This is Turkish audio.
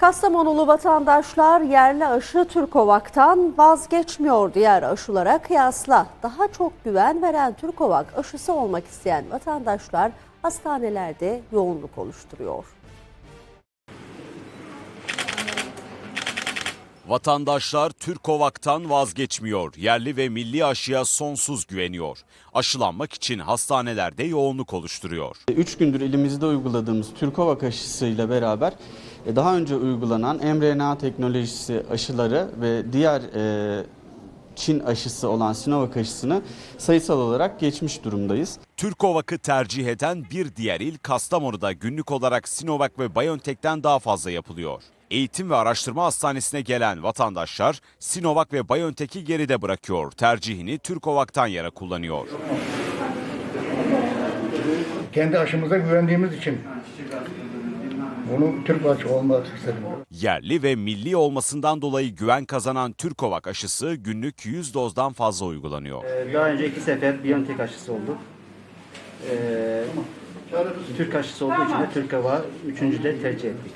Kastamonulu vatandaşlar yerli aşı Türkovak'tan vazgeçmiyor diğer aşılara kıyasla. Daha çok güven veren Türkovak aşısı olmak isteyen vatandaşlar hastanelerde yoğunluk oluşturuyor. Vatandaşlar Türkovak'tan vazgeçmiyor. Yerli ve milli aşıya sonsuz güveniyor. Aşılanmak için hastanelerde yoğunluk oluşturuyor. 3 gündür elimizde uyguladığımız Türkovak aşısıyla beraber daha önce uygulanan mRNA teknolojisi aşıları ve diğer e, Çin aşısı olan Sinovac aşısını sayısal olarak geçmiş durumdayız. Türkovak'ı tercih eden bir diğer il Kastamonu'da günlük olarak Sinovac ve BioNTech'ten daha fazla yapılıyor. Eğitim ve Araştırma Hastanesi'ne gelen vatandaşlar Sinovac ve BioNTech'i geride bırakıyor. Tercihini Türkovak'tan yana kullanıyor. kendi aşımıza güvendiğimiz için bunu Türk aşı olmak istedim. Yerli ve milli olmasından dolayı güven kazanan Türkovak aşısı günlük 100 dozdan fazla uygulanıyor. Ee, Daha önce iki sefer Biontech aşısı oldu. Ee, Türk aşısı olduğu için de Türk Hava üçüncüde tercih ettik.